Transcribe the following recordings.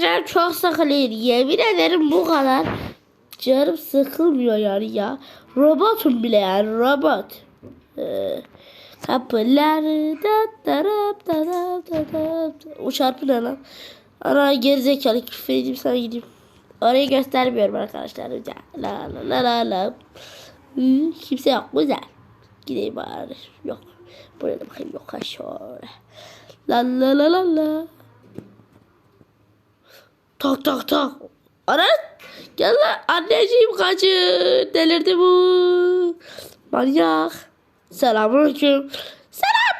Canım çok sıkılıyor. Yemin ederim bu kadar. Canım sıkılmıyor yani ya. Robotum bile yani robot. Ee, kapıları da darap darap darap. O çarpı ne lan? Ana gerizekalı küfür edeyim sana gideyim. Orayı göstermiyorum arkadaşlar. La la la la la. Hı, kimse yok güzel. Gideyim bari. Yok. Buraya da bakayım yok şöyle. La la la la la. Tak tak tak. Ana gel lan anneciğim kaçın. Delirdi bu. Manyak. Selamünaleyküm. Selam.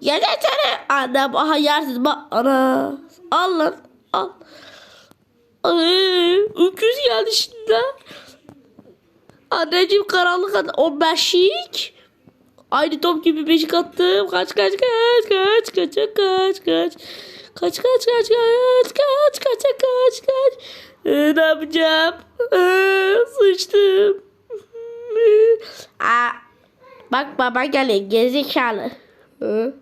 Yedetene. Annem aha yersiz bak. Ana. Al lan. Al. Ay, öküz geldi şimdi. Anneciğim karanlık at. O beşik. Aynı top gibi beşik attım. Kaç kaç kaç kaç kaç kaç kaç kaç. Kaç kaç kaç kaç kaç kaç kaç kaç. Ee, ne yapacağım? Ee, sıçtım. Aa, bak baba geliyor gerizekalı. Ee?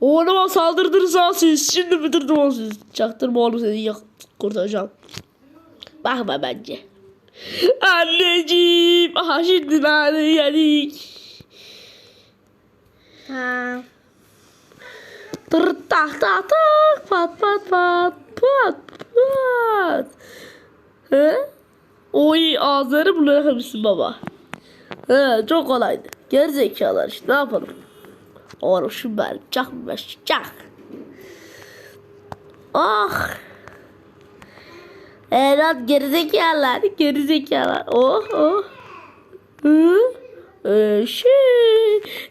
Oğluma saldırdınız ha siz. Şimdi bitirdim o siz. Çaktırma oğlum seni yak kurtaracağım. Bakma bence. Anneciğim. Aha şimdi nane yedik. Ha. Tır tak tak tak pat pat pat pat pat. He? Oy ağızları bulamışsın baba. He çok kolaydı. Gerizekalılar işte ne yapalım. Oğlum şu ben çak ben çak. Ah. Evlat gerizekalılar gerizekalılar. Oh oh. Hı? Ee, şey.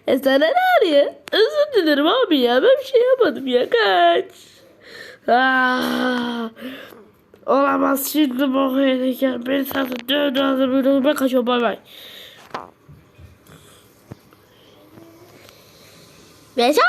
E sana ne arıyor? Özür dilerim abi ya. Ben bir şey yapmadım ya. Kaç. Ah. Olamaz şimdi bu yedirken beni satın dövdü ağzımı ben kaçıyorum bay bay. Mesaj.